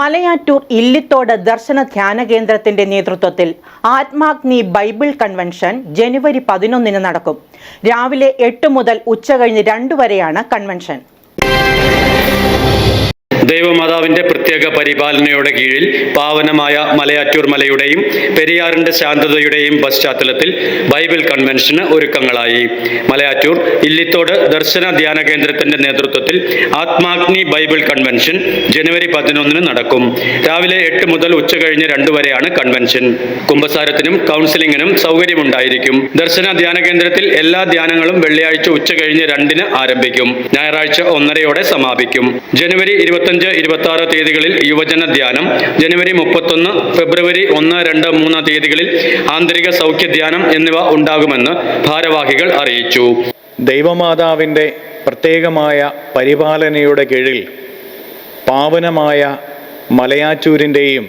മലയാറ്റൂർ ഇല്ലിത്തോട് ദർശന ധ്യാന കേന്ദ്രത്തിന്റെ നേതൃത്വത്തിൽ ആത്മാഗ്നി ബൈബിൾ കൺവെൻഷൻ ജനുവരി പതിനൊന്നിന് നടക്കും. രാവിലെ എട്ട് മുതൽ ഉച്ച ഉച്ചകഴിഞ്ഞ് രണ്ടു വരെയാണ് കൺവെൻഷൻ. ദൈവമാതാവിന്റെ പ്രത്യേക പരിപാലനയുടെ കീഴിൽ പാവനമായ മലയാറ്റൂർ മലയുടെയും പെരിയാറിന്റെ ശാന്തതയുടെയും പശ്ചാത്തലത്തിൽ ബൈബിൾ കൺവെൻഷന് ഒരുക്കങ്ങളായി. മലയാറ്റൂർ ഇല്ലിത്തോട് ദർശന ധ്യാന കേന്ദ്രത്തിന്റെ നേതൃത്വത്തിൽ ആത്മാഗ്നി ബൈബിൾ കൺവെൻഷൻ ജനുവരി പതിനൊന്നിന് നടക്കും. രാവിലെ എട്ട് മുതൽ ഉച്ച ഉച്ചകഴിഞ്ഞ് രണ്ടു വരെയാണ് കൺവെൻഷൻ. കുമ്പസാരത്തിനും കൗൺസിലിംഗിനും സൗകര്യമുണ്ടായിരിക്കും. ദർശന ധ്യാന കേന്ദ്രത്തിൽ എല്ലാ ധ്യാനങ്ങളും വെള്ളിയാഴ്ച ഉച്ചകഴിഞ്ഞ് രണ്ടിന് ആരംഭിക്കും. ഞായറാഴ്ച ഒന്നരയോടെ സമാപിക്കും. ജനുവരി ഇരുപത്തഞ്ച് ഇരുപത്തി ആറ് തീയതികളിൽ യുവജന ധ്യാനം. ജനുവരി മുപ്പത്തൊന്ന് ഫെബ്രുവരി ഒന്ന് രണ്ട് മൂന്ന് തീയതികളിൽ ആന്തരിക സൗഖ്യ ധ്യാനം എന്നിവ ഉണ്ടാകുമെന്ന് ഭാരവാഹികൾ അറിയിച്ചു. ദൈവമാതാവിന്റെ പ്രത്യേകമായ പരിപാലനയുടെ കീഴിൽ പാവനമായ മലയാറ്റൂരിന്റെയും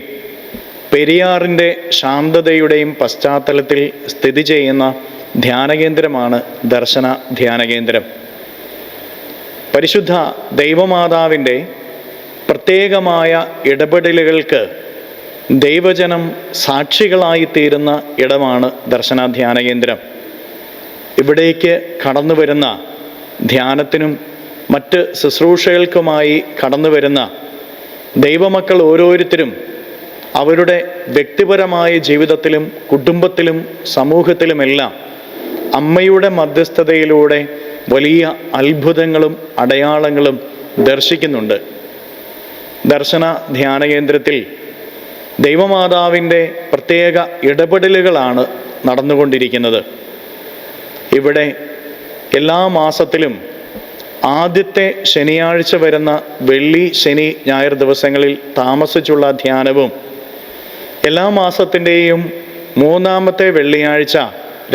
പെരിയാറിന്റെ ശാന്തതയുടെയും പശ്ചാത്തലത്തിൽ സ്ഥിതി ചെയ്യുന്ന ധ്യാനകേന്ദ്രമാണ് ദർശന ധ്യാനകേന്ദ്രം പരിശുദ്ധ ദൈവമാതാവിന്റെ പ്രത്യേകമായ ഇടപെടലുകൾക്ക് ദൈവജനം സാക്ഷികളായി സാക്ഷികളായിത്തീരുന്ന ഇടമാണ് ദർശനാധ്യാന ധ്യാനകേന്ദ്രം ഇവിടേക്ക് കടന്നു വരുന്ന ധ്യാനത്തിനും മറ്റ് ശുശ്രൂഷകൾക്കുമായി കടന്നു വരുന്ന ദൈവമക്കൾ ഓരോരുത്തരും അവരുടെ വ്യക്തിപരമായ ജീവിതത്തിലും കുടുംബത്തിലും സമൂഹത്തിലുമെല്ലാം അമ്മയുടെ മധ്യസ്ഥതയിലൂടെ വലിയ അത്ഭുതങ്ങളും അടയാളങ്ങളും ദർശിക്കുന്നുണ്ട്. ദർശന ധ്യാന കേന്ദ്രത്തിൽ ദൈവമാതാവിന്റെ പ്രത്യേക ഇടപെടലുകളാണ് നടന്നുകൊണ്ടിരിക്കുന്നത്. ഇവിടെ എല്ലാ മാസത്തിലും ആദ്യത്തെ ശനിയാഴ്ച വരുന്ന വെള്ളി ശനി ഞായർ ദിവസങ്ങളിൽ താമസിച്ചുള്ള ധ്യാനവും എല്ലാ മാസത്തിന്റെയും മൂന്നാമത്തെ വെള്ളിയാഴ്ച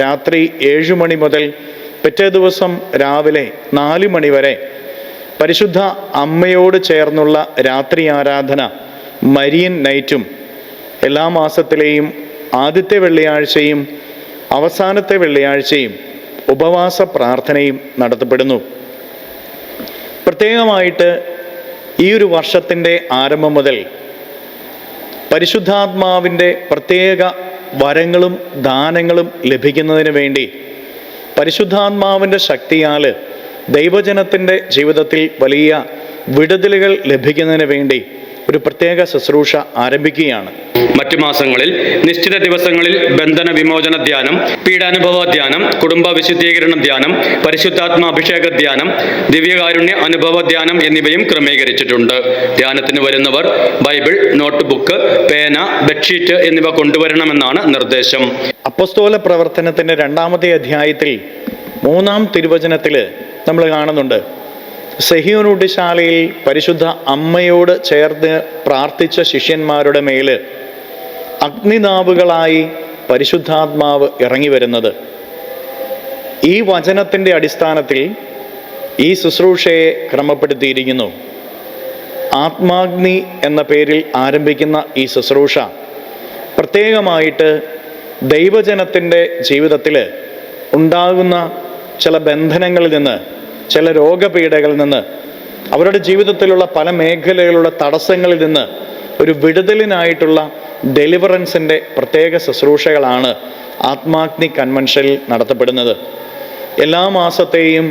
രാത്രി ഏഴു മണി മുതൽ പിറ്റേ ദിവസം രാവിലെ നാല് മണി വരെ പരിശുദ്ധ അമ്മയോട് ചേർന്നുള്ള രാത്രി ആരാധന മരിയൻ നൈറ്റും എല്ലാ മാസത്തിലെയും ആദ്യത്തെ വെള്ളിയാഴ്ചയും അവസാനത്തെ വെള്ളിയാഴ്ചയും ഉപവാസ പ്രാർത്ഥനയും നടത്തപ്പെടുന്നു. പ്രത്യേകമായിട്ട് ഈ ഒരു വർഷത്തിന്റെ ആരംഭം മുതൽ പരിശുദ്ധാത്മാവിന്റെ പ്രത്യേക വരങ്ങളും ദാനങ്ങളും ലഭിക്കുന്നതിന് വേണ്ടി പരിശുദ്ധാത്മാവിന്റെ ശക്തിയാൽ ദൈവജനത്തിന്റെ ജീവിതത്തിൽ വലിയ വിടുതലുകൾ ലഭിക്കുന്നതിന് വേണ്ടി ഒരു പ്രത്യേക ശുശ്രൂഷ ആരംഭിക്കുകയാണ്. മറ്റു മാസങ്ങളിൽ നിശ്ചിത ദിവസങ്ങളിൽ ബന്ധന വിമോചന ധ്യാനം പീഡാനുഭവ ധ്യാനം കുടുംബ വിശുദ്ധീകരണ ധ്യാനം പരിശുദ്ധാത്മാഭിഷേക ധ്യാനം ദിവ്യകാരുണ്യ അനുഭവ ധ്യാനം എന്നിവയും ക്രമീകരിച്ചിട്ടുണ്ട്. ധ്യാനത്തിന് വരുന്നവർ ബൈബിൾ നോട്ട് ബുക്ക് പേന ബെഡ്ഷീറ്റ് എന്നിവ കൊണ്ടുവരണമെന്നാണ് നിർദ്ദേശം. അപ്പസ്തോല പ്രവർത്തനത്തിന്റെ രണ്ടാമത്തെ അധ്യായത്തിൽ മൂന്നാം തിരുവചനത്തിൽ നമ്മൾ കാണുന്നുണ്ട്. സെഹിയോനുട്ടിശാലയിൽ പരിശുദ്ധ അമ്മയോട് ചേർന്ന് പ്രാർത്ഥിച്ച ശിഷ്യന്മാരുടെ മേൽ അഗ്നിനാവുകളായി പരിശുദ്ധാത്മാവ് ഇറങ്ങി വരുന്നത്. ഈ വചനത്തിന്റെ അടിസ്ഥാനത്തിൽ ഈ ശുശ്രൂഷയെ ക്രമപ്പെടുത്തിയിരിക്കുന്നു. ആത്മാഗ്നി എന്ന പേരിൽ ആരംഭിക്കുന്ന ഈ ശുശ്രൂഷ. പ്രത്യേകമായിട്ട് ദൈവജനത്തിന്റെ ജീവിതത്തിൽ ഉണ്ടാകുന്ന ചില ബന്ധനങ്ങളിൽ നിന്ന് ചില രോഗപീഠകളിൽ നിന്ന് അവരുടെ ജീവിതത്തിലുള്ള പല മേഖലകളുടെ തടസ്സങ്ങളിൽ നിന്ന് ഒരു വിടുതലിനായിട്ടുള്ള ഡെലിവറൻസിന്റെ പ്രത്യേക ശുശ്രൂഷകളാണ് ആത്മാഗ്നി കൺവെൻഷനിൽ നടത്തപ്പെടുന്നത്. എല്ലാ മാസത്തെയും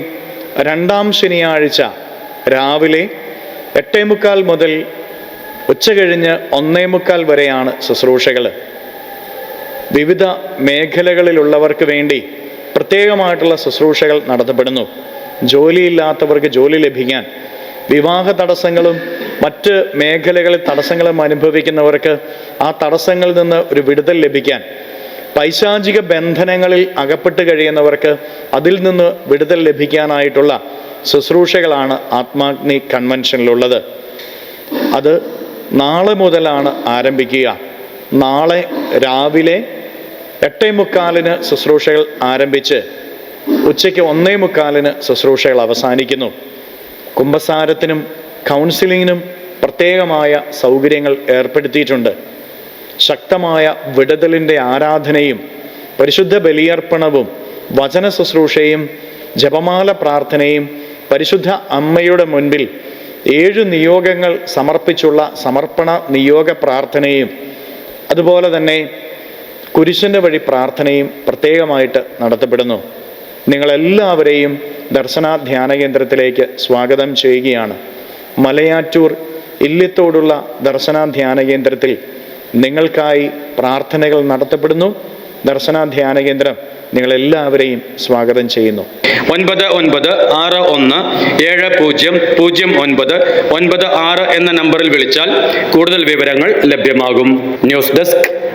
രണ്ടാം ശനിയാഴ്ച രാവിലെ എട്ടേ മുക്കാൽ മുതൽ ഉച്ച കഴിഞ്ഞ് ഒന്നേ മുക്കാൽ വരെയാണ് ശുശ്രൂഷകൾ. വിവിധ മേഖലകളിലുള്ളവർക്ക് വേണ്ടി പ്രത്യേകമായിട്ടുള്ള ശുശ്രൂഷകൾ നടത്തപ്പെടുന്നു. ജോലിയില്ലാത്തവർക്ക് ജോലി ലഭിക്കാൻ വിവാഹ തടസ്സങ്ങളും മറ്റ് മേഖലകളിൽ തടസ്സങ്ങളും അനുഭവിക്കുന്നവർക്ക് ആ തടസ്സങ്ങളിൽ നിന്ന് ഒരു വിടുതൽ ലഭിക്കാൻ പൈശാചിക ബന്ധനങ്ങളിൽ അകപ്പെട്ട് കഴിയുന്നവർക്ക് അതിൽ നിന്ന് വിടുതൽ ലഭിക്കാനായിട്ടുള്ള ശുശ്രൂഷകളാണ് ആത്മാഗ്നി കൺവെൻഷനിലുള്ളത്. അത് നാളെ മുതലാണ് ആരംഭിക്കുക. നാളെ രാവിലെ എട്ടേ മുക്കാലിന് ശുശ്രൂഷകൾ ആരംഭിച്ച് ഉച്ചയ്ക്ക് ഒന്നേ മുക്കാലിന് ശുശ്രൂഷകൾ അവസാനിക്കുന്നു. കുംഭസാരത്തിനും കൗൺസിലിങ്ങിനും പ്രത്യേകമായ സൗകര്യങ്ങൾ ഏർപ്പെടുത്തിയിട്ടുണ്ട്. ശക്തമായ വിടുതലിന്റെ ആരാധനയും പരിശുദ്ധ ബലിയർപ്പണവും വചന ശുശ്രൂഷയും ജപമാല പ്രാർത്ഥനയും പരിശുദ്ധ അമ്മയുടെ മുൻപിൽ ഏഴ് നിയോഗങ്ങൾ സമർപ്പിച്ചുള്ള സമർപ്പണ നിയോഗ പ്രാർത്ഥനയും അതുപോലെ തന്നെ കുരിശിന്റെ വഴി പ്രാർത്ഥനയും പ്രത്യേകമായിട്ട് നടത്തപ്പെടുന്നു. നിങ്ങളെല്ലാവരെയും ദർശന ധ്യാന കേന്ദ്രത്തിലേക്ക് സ്വാഗതം ചെയ്യുകയാണ്. മലയാറ്റൂർ ഇല്ലിത്തോടുള്ള ദർശന ധ്യാന കേന്ദ്രത്തിൽ നിങ്ങൾക്കായി പ്രാർത്ഥനകൾ നടത്തപ്പെടുന്നു. ദർശന ധ്യാന കേന്ദ്രം നിങ്ങളെല്ലാവരെയും സ്വാഗതം ചെയ്യുന്നു. ഒൻപത് ഒൻപത് ആറ് ഒന്ന് ഏഴ് പൂജ്യം പൂജ്യം ഒൻപത് ഒൻപത് ആറ് എന്ന നമ്പറിൽ വിളിച്ചാൽ കൂടുതൽ വിവരങ്ങൾ ലഭ്യമാകും. News desk